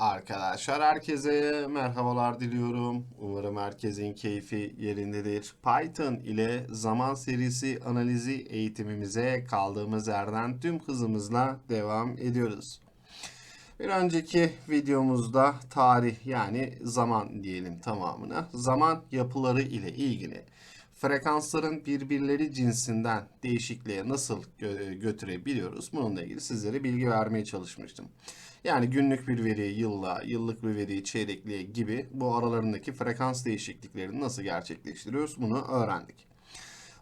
Arkadaşlar herkese merhabalar diliyorum. Umarım herkesin keyfi yerindedir. Python ile zaman serisi analizi eğitimimize kaldığımız yerden tüm hızımızla devam ediyoruz. Bir önceki videomuzda tarih yani zaman diyelim tamamına zaman yapıları ile ilgili frekansların birbirleri cinsinden değişikliğe nasıl gö- götürebiliyoruz bununla ilgili sizlere bilgi vermeye çalışmıştım. Yani günlük bir veriyi yılla, yıllık bir veriyi çeyrekliğe gibi bu aralarındaki frekans değişikliklerini nasıl gerçekleştiriyoruz bunu öğrendik.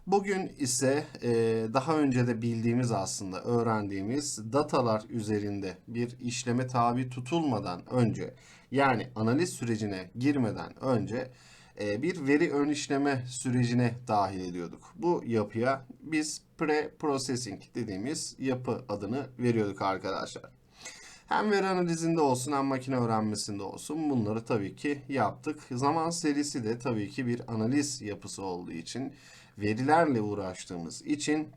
Bugün ise e, daha önce de bildiğimiz aslında öğrendiğimiz datalar üzerinde bir işleme tabi tutulmadan önce yani analiz sürecine girmeden önce e, bir veri ön işleme sürecine dahil ediyorduk. Bu yapıya biz pre-processing dediğimiz yapı adını veriyorduk arkadaşlar. Hem veri analizinde olsun hem makine öğrenmesinde olsun bunları tabii ki yaptık. Zaman serisi de tabii ki bir analiz yapısı olduğu için verilerle uğraştığımız için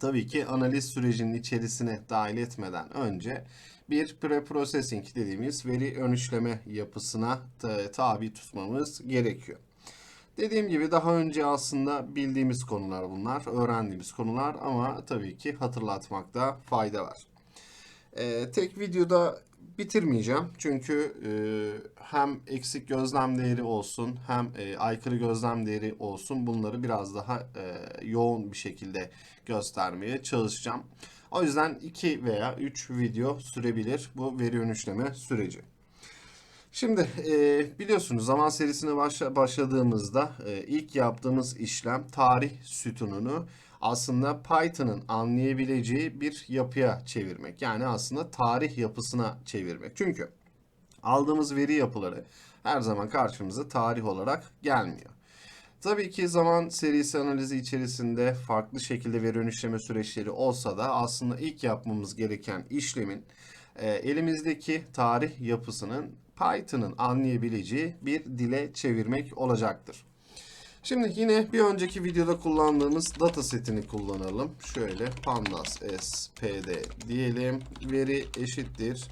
tabii ki analiz sürecinin içerisine dahil etmeden önce bir pre-processing dediğimiz veri ön işleme yapısına ta- tabi tutmamız gerekiyor. Dediğim gibi daha önce aslında bildiğimiz konular bunlar, öğrendiğimiz konular ama tabii ki hatırlatmakta fayda var. Ee, tek videoda bitirmeyeceğim. Çünkü e, hem eksik gözlem değeri olsun hem e, aykırı gözlem değeri olsun bunları biraz daha e, yoğun bir şekilde göstermeye çalışacağım. O yüzden 2 veya 3 video sürebilir bu veri ön süreci. Şimdi e, biliyorsunuz zaman serisine başla, başladığımızda e, ilk yaptığımız işlem tarih sütununu aslında Python'ın anlayabileceği bir yapıya çevirmek. Yani aslında tarih yapısına çevirmek. Çünkü aldığımız veri yapıları her zaman karşımıza tarih olarak gelmiyor. Tabii ki zaman serisi analizi içerisinde farklı şekilde veri işleme süreçleri olsa da aslında ilk yapmamız gereken işlemin e, elimizdeki tarih yapısının Python'ın anlayabileceği bir dile çevirmek olacaktır. Şimdi yine bir önceki videoda kullandığımız data setini kullanalım. Şöyle pandas spd diyelim. Veri eşittir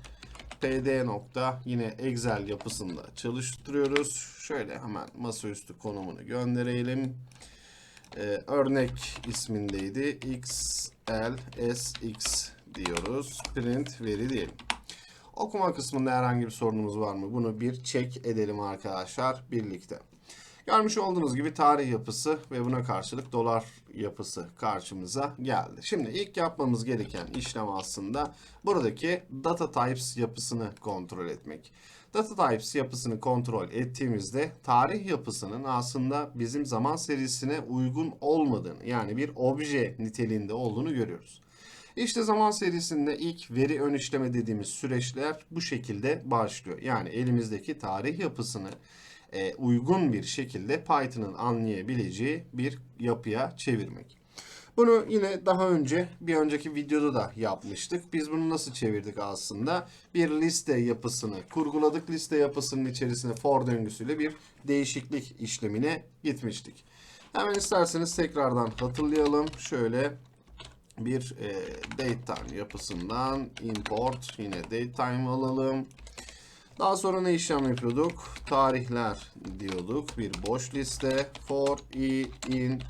pd nokta yine excel yapısında çalıştırıyoruz. Şöyle hemen masaüstü konumunu gönderelim. Ee, örnek ismindeydi. xlsx diyoruz. Print veri diyelim. Okuma kısmında herhangi bir sorunumuz var mı? Bunu bir check edelim arkadaşlar birlikte. Görmüş olduğunuz gibi tarih yapısı ve buna karşılık dolar yapısı karşımıza geldi. Şimdi ilk yapmamız gereken işlem aslında buradaki data types yapısını kontrol etmek. Data types yapısını kontrol ettiğimizde tarih yapısının aslında bizim zaman serisine uygun olmadığını yani bir obje niteliğinde olduğunu görüyoruz. İşte zaman serisinde ilk veri ön işleme dediğimiz süreçler bu şekilde başlıyor. Yani elimizdeki tarih yapısını e, uygun bir şekilde Python'ın anlayabileceği bir yapıya çevirmek. Bunu yine daha önce bir önceki videoda da yapmıştık. Biz bunu nasıl çevirdik aslında? Bir liste yapısını kurguladık. Liste yapısının içerisine for döngüsüyle bir değişiklik işlemine gitmiştik. Hemen isterseniz tekrardan hatırlayalım. Şöyle bir e, datetime yapısından import yine datetime alalım. Daha sonra ne işlem yapıyorduk? Tarihler diyorduk. Bir boş liste for i in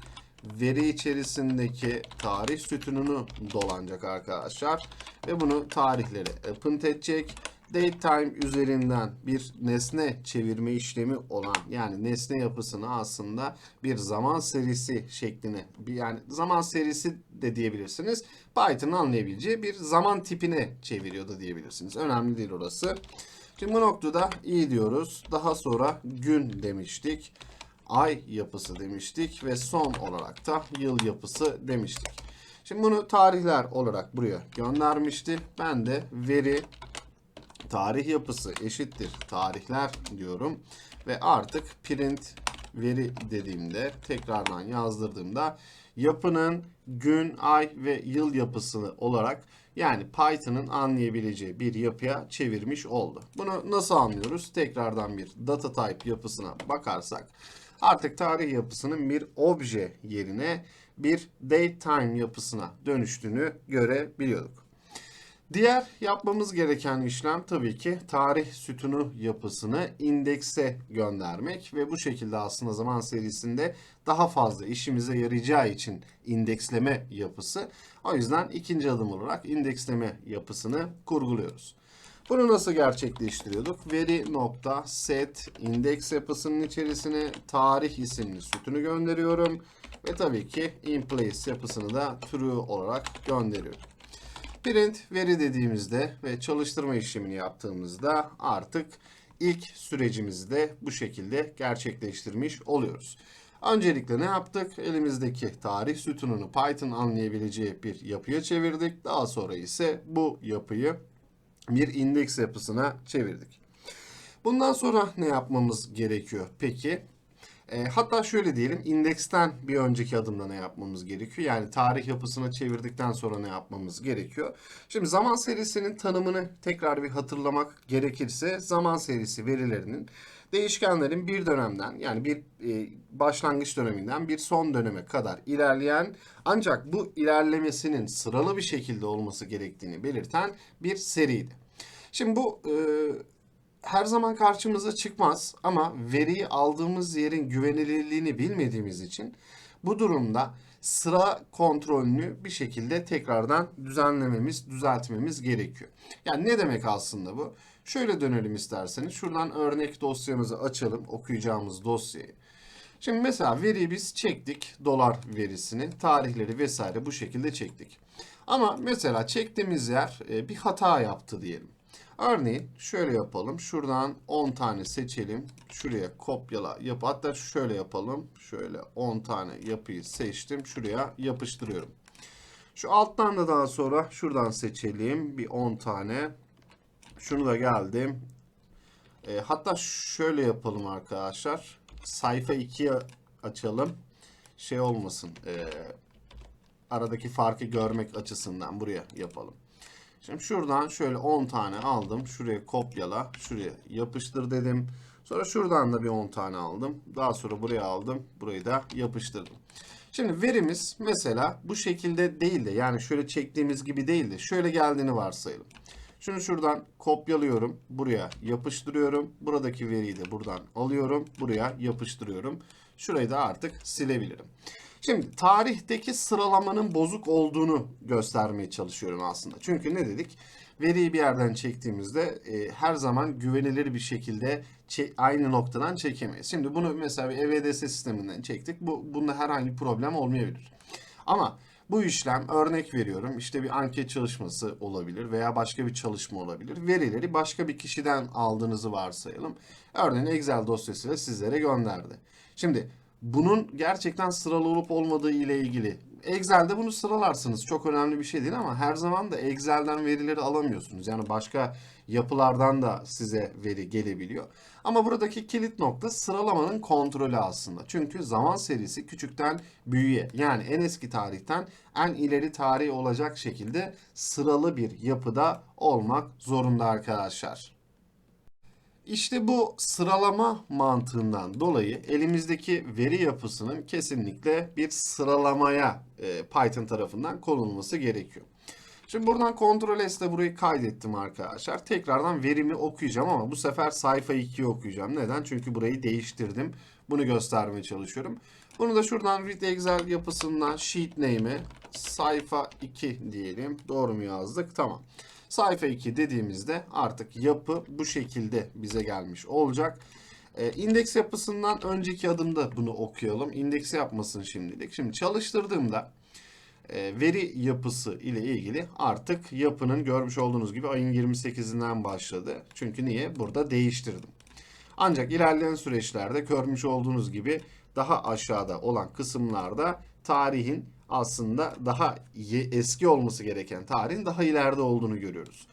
veri içerisindeki tarih sütununu dolanacak arkadaşlar. Ve bunu tarihlere append edecek. Datetime üzerinden bir nesne çevirme işlemi olan yani nesne yapısını aslında bir zaman serisi şekline yani zaman serisi de diyebilirsiniz. Python'ın anlayabileceği bir zaman tipine çeviriyor da diyebilirsiniz. Önemli değil orası. Şimdi bu noktada i diyoruz. Daha sonra gün demiştik. Ay yapısı demiştik ve son olarak da yıl yapısı demiştik. Şimdi bunu tarihler olarak buraya göndermişti. Ben de veri tarih yapısı eşittir tarihler diyorum ve artık print veri dediğimde tekrardan yazdırdığımda yapının gün, ay ve yıl yapısını olarak yani Python'ın anlayabileceği bir yapıya çevirmiş oldu. Bunu nasıl anlıyoruz? Tekrardan bir data type yapısına bakarsak artık tarih yapısının bir obje yerine bir datetime yapısına dönüştüğünü görebiliyorduk. Diğer yapmamız gereken işlem tabii ki tarih sütunu yapısını indekse göndermek ve bu şekilde aslında zaman serisinde daha fazla işimize yarayacağı için indeksleme yapısı. O yüzden ikinci adım olarak indeksleme yapısını kurguluyoruz. Bunu nasıl gerçekleştiriyorduk? Veri nokta set indeks yapısının içerisine tarih isimli sütunu gönderiyorum ve tabii ki in place yapısını da true olarak gönderiyorum. Print veri dediğimizde ve çalıştırma işlemini yaptığımızda artık ilk sürecimizi de bu şekilde gerçekleştirmiş oluyoruz. Öncelikle ne yaptık? Elimizdeki tarih sütununu Python anlayabileceği bir yapıya çevirdik. Daha sonra ise bu yapıyı bir indeks yapısına çevirdik. Bundan sonra ne yapmamız gerekiyor peki? E, hatta şöyle diyelim, indeksten bir önceki adımda ne yapmamız gerekiyor? Yani tarih yapısına çevirdikten sonra ne yapmamız gerekiyor? Şimdi zaman serisinin tanımını tekrar bir hatırlamak gerekirse, zaman serisi verilerinin değişkenlerin bir dönemden yani bir e, başlangıç döneminden bir son döneme kadar ilerleyen ancak bu ilerlemesinin sıralı bir şekilde olması gerektiğini belirten bir seriydi. Şimdi bu e, her zaman karşımıza çıkmaz ama veriyi aldığımız yerin güvenilirliğini bilmediğimiz için bu durumda sıra kontrolünü bir şekilde tekrardan düzenlememiz, düzeltmemiz gerekiyor. Yani ne demek aslında bu? Şöyle dönelim isterseniz. Şuradan örnek dosyamızı açalım, okuyacağımız dosyayı. Şimdi mesela veriyi biz çektik, dolar verisini, tarihleri vesaire bu şekilde çektik. Ama mesela çektiğimiz yer e, bir hata yaptı diyelim. Örneğin şöyle yapalım. Şuradan 10 tane seçelim. Şuraya kopyala yap. Hatta şöyle yapalım. Şöyle 10 tane yapıyı seçtim. Şuraya yapıştırıyorum. Şu alttan da daha sonra şuradan seçelim. Bir 10 tane. Şunu da geldim. E, hatta şöyle yapalım arkadaşlar. Sayfa 2'ye açalım. Şey olmasın. E, aradaki farkı görmek açısından buraya yapalım. Şimdi şuradan şöyle 10 tane aldım. Şuraya kopyala. Şuraya yapıştır dedim. Sonra şuradan da bir 10 tane aldım. Daha sonra buraya aldım. Burayı da yapıştırdım. Şimdi verimiz mesela bu şekilde değil de yani şöyle çektiğimiz gibi değil de şöyle geldiğini varsayalım. Şunu şuradan kopyalıyorum. Buraya yapıştırıyorum. Buradaki veriyi de buradan alıyorum. Buraya yapıştırıyorum. Şurayı da artık silebilirim. Şimdi tarihteki sıralamanın bozuk olduğunu göstermeye çalışıyorum aslında. Çünkü ne dedik? Veriyi bir yerden çektiğimizde e, her zaman güvenilir bir şekilde aynı noktadan çekemeyiz. Şimdi bunu mesela bir EVDS sisteminden çektik. Bu bunda herhangi problem olmayabilir. Ama bu işlem örnek veriyorum işte bir anket çalışması olabilir veya başka bir çalışma olabilir. Verileri başka bir kişiden aldığınızı varsayalım. Örneğin Excel dosyasıyla sizlere gönderdi. Şimdi bunun gerçekten sıralı olup olmadığı ile ilgili. Excel'de bunu sıralarsınız. Çok önemli bir şey değil ama her zaman da Excel'den verileri alamıyorsunuz. Yani başka yapılardan da size veri gelebiliyor. Ama buradaki kilit nokta sıralamanın kontrolü aslında. Çünkü zaman serisi küçükten büyüğe yani en eski tarihten en ileri tarih olacak şekilde sıralı bir yapıda olmak zorunda arkadaşlar. İşte bu sıralama mantığından dolayı elimizdeki veri yapısının kesinlikle bir sıralamaya e, Python tarafından konulması gerekiyor. Şimdi buradan Ctrl S ile burayı kaydettim arkadaşlar. Tekrardan verimi okuyacağım ama bu sefer sayfa 2'yi okuyacağım. Neden? Çünkü burayı değiştirdim. Bunu göstermeye çalışıyorum. Bunu da şuradan read excel yapısından sheet name'e sayfa 2 diyelim. Doğru mu yazdık? Tamam. Sayfa 2 dediğimizde artık yapı bu şekilde bize gelmiş olacak. E, indeks yapısından önceki adımda bunu okuyalım. İndeks yapmasın şimdilik. Şimdi çalıştırdığımda e, veri yapısı ile ilgili artık yapının görmüş olduğunuz gibi ayın 28'inden başladı. Çünkü niye? Burada değiştirdim. Ancak ilerleyen süreçlerde görmüş olduğunuz gibi daha aşağıda olan kısımlarda tarihin aslında daha eski olması gereken tarihin daha ileride olduğunu görüyoruz.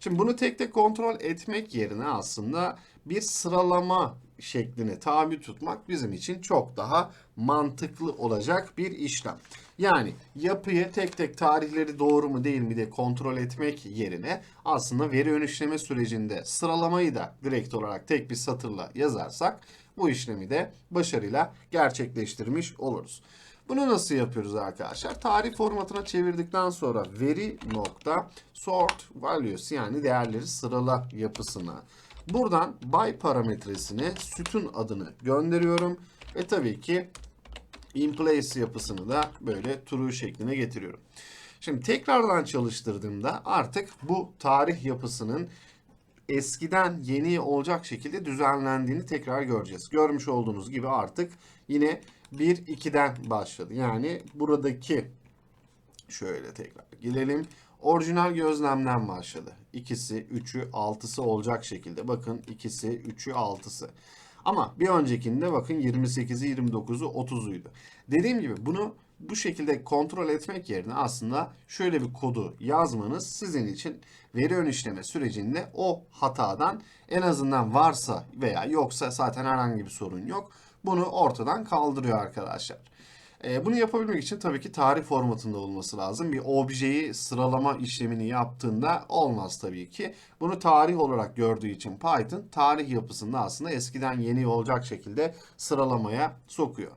Şimdi bunu tek tek kontrol etmek yerine aslında bir sıralama şeklini tabi tutmak bizim için çok daha mantıklı olacak bir işlem. Yani yapıyı tek tek tarihleri doğru mu değil mi diye kontrol etmek yerine aslında veri ön sürecinde sıralamayı da direkt olarak tek bir satırla yazarsak bu işlemi de başarıyla gerçekleştirmiş oluruz. Bunu nasıl yapıyoruz arkadaşlar? Tarih formatına çevirdikten sonra veri nokta sort values yani değerleri sırala yapısına buradan by parametresine sütun adını gönderiyorum ve tabii ki in place yapısını da böyle true şekline getiriyorum. Şimdi tekrardan çalıştırdığımda artık bu tarih yapısının eskiden yeni olacak şekilde düzenlendiğini tekrar göreceğiz. Görmüş olduğunuz gibi artık yine 1-2'den başladı. Yani buradaki şöyle tekrar gelelim. Orijinal gözlemden başladı. İkisi, üçü, altısı olacak şekilde. Bakın ikisi, üçü, altısı. Ama bir öncekinde bakın 28'i, 29'u, 30'uydu. Dediğim gibi bunu bu şekilde kontrol etmek yerine aslında şöyle bir kodu yazmanız sizin için veri ön işleme sürecinde o hatadan en azından varsa veya yoksa zaten herhangi bir sorun yok. Bunu ortadan kaldırıyor arkadaşlar. Ee, bunu yapabilmek için tabii ki tarih formatında olması lazım. Bir objeyi sıralama işlemini yaptığında olmaz tabii ki. Bunu tarih olarak gördüğü için Python tarih yapısında aslında eskiden yeni olacak şekilde sıralamaya sokuyor.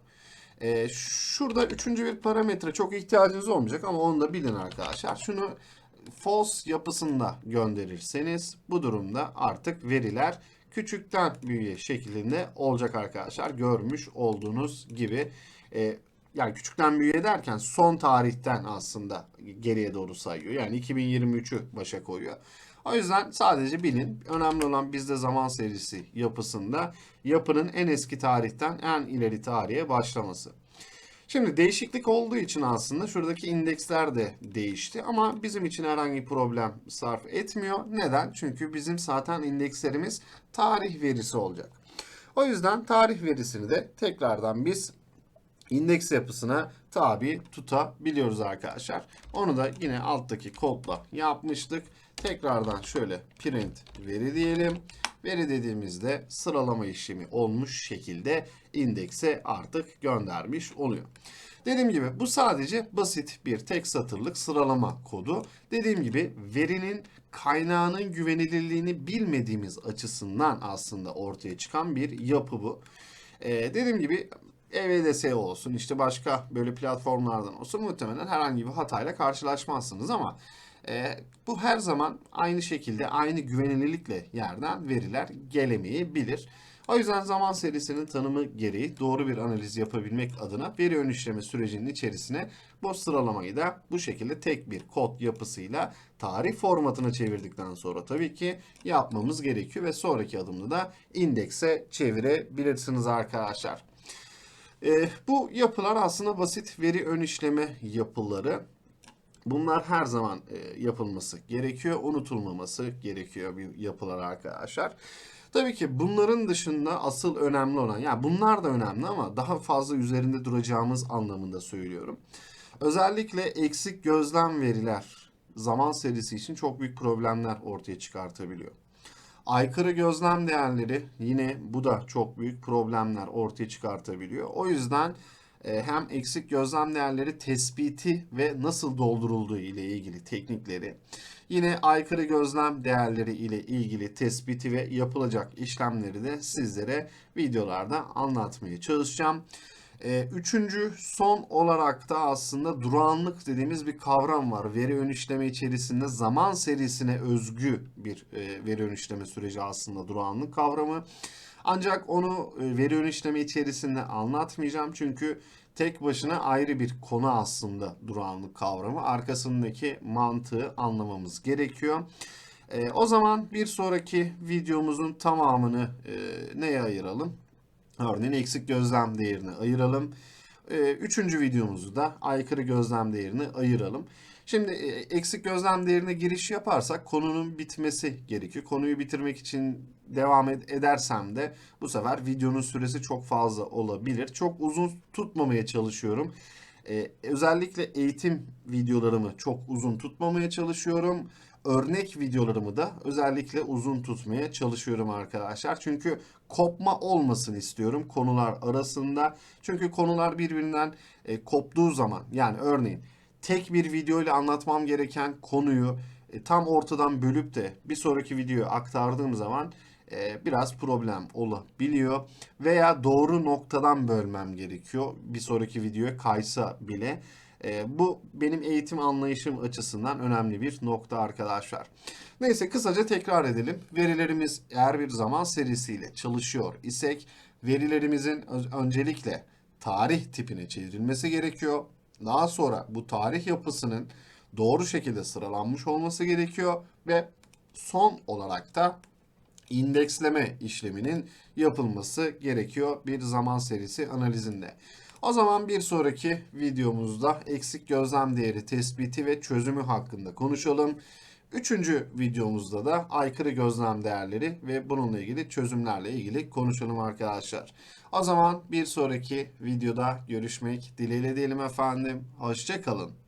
Ee, şurada üçüncü bir parametre çok ihtiyacınız olmayacak ama onu da bilin arkadaşlar. Şunu false yapısında gönderirseniz bu durumda artık veriler küçükten büyüğe şeklinde olacak arkadaşlar. Görmüş olduğunuz gibi e, yani küçükten büyüğe derken son tarihten aslında geriye doğru sayıyor. Yani 2023'ü başa koyuyor. O yüzden sadece bilin. Önemli olan bizde zaman serisi yapısında yapının en eski tarihten en ileri tarihe başlaması. Şimdi değişiklik olduğu için aslında şuradaki indeksler de değişti ama bizim için herhangi bir problem sarf etmiyor. Neden? Çünkü bizim zaten indekslerimiz tarih verisi olacak. O yüzden tarih verisini de tekrardan biz indeks yapısına tabi tutabiliyoruz arkadaşlar. Onu da yine alttaki kodla yapmıştık. Tekrardan şöyle print veri diyelim. Veri dediğimizde sıralama işlemi olmuş şekilde indekse artık göndermiş oluyor. Dediğim gibi bu sadece basit bir tek satırlık sıralama kodu. Dediğim gibi verinin kaynağının güvenilirliğini bilmediğimiz açısından aslında ortaya çıkan bir yapı bu. Ee, dediğim gibi EVDS olsun işte başka böyle platformlardan olsun muhtemelen herhangi bir hatayla karşılaşmazsınız ama e, bu her zaman aynı şekilde aynı güvenilirlikle yerden veriler gelemeyebilir. O yüzden zaman serisinin tanımı gereği doğru bir analiz yapabilmek adına veri ön işleme sürecinin içerisine bu sıralamayı da bu şekilde tek bir kod yapısıyla tarih formatına çevirdikten sonra tabii ki yapmamız gerekiyor ve sonraki adımda da indekse çevirebilirsiniz arkadaşlar. E, bu yapılar aslında basit veri ön işleme yapıları. Bunlar her zaman e, yapılması gerekiyor, unutulmaması gerekiyor bir yapılar arkadaşlar. Tabii ki bunların dışında asıl önemli olan, yani bunlar da önemli ama daha fazla üzerinde duracağımız anlamında söylüyorum. Özellikle eksik gözlem veriler zaman serisi için çok büyük problemler ortaya çıkartabiliyor. Aykırı gözlem değerleri yine bu da çok büyük problemler ortaya çıkartabiliyor. O yüzden hem eksik gözlem değerleri tespiti ve nasıl doldurulduğu ile ilgili teknikleri, yine aykırı gözlem değerleri ile ilgili tespiti ve yapılacak işlemleri de sizlere videolarda anlatmaya çalışacağım. Ee, üçüncü son olarak da aslında durağanlık dediğimiz bir kavram var. Veri ön işleme içerisinde zaman serisine özgü bir e, veri ön işleme süreci aslında durağanlık kavramı. Ancak onu e, veri ön işleme içerisinde anlatmayacağım çünkü tek başına ayrı bir konu aslında durağanlık kavramı. Arkasındaki mantığı anlamamız gerekiyor. E, o zaman bir sonraki videomuzun tamamını e, neye ayıralım? Örneğin eksik gözlem değerini ayıralım. Ee, üçüncü videomuzu da aykırı gözlem değerini ayıralım. Şimdi e, eksik gözlem değerine giriş yaparsak konunun bitmesi gerekiyor. Konuyu bitirmek için devam edersem de bu sefer videonun süresi çok fazla olabilir. Çok uzun tutmamaya çalışıyorum. Ee, özellikle eğitim videolarımı çok uzun tutmamaya çalışıyorum örnek videolarımı da özellikle uzun tutmaya çalışıyorum arkadaşlar. Çünkü kopma olmasın istiyorum konular arasında. Çünkü konular birbirinden e, koptuğu zaman yani örneğin tek bir video ile anlatmam gereken konuyu e, tam ortadan bölüp de bir sonraki videoya aktardığım zaman e, biraz problem olabiliyor. Veya doğru noktadan bölmem gerekiyor. Bir sonraki videoya kaysa bile. E, bu benim eğitim anlayışım açısından önemli bir nokta arkadaşlar. Neyse kısaca tekrar edelim. Verilerimiz eğer bir zaman serisiyle çalışıyor isek verilerimizin öncelikle tarih tipine çevrilmesi gerekiyor. Daha sonra bu tarih yapısının doğru şekilde sıralanmış olması gerekiyor ve son olarak da indeksleme işleminin yapılması gerekiyor bir zaman serisi analizinde. O zaman bir sonraki videomuzda eksik gözlem değeri tespiti ve çözümü hakkında konuşalım. Üçüncü videomuzda da aykırı gözlem değerleri ve bununla ilgili çözümlerle ilgili konuşalım arkadaşlar. O zaman bir sonraki videoda görüşmek dileğiyle diyelim efendim. Hoşçakalın.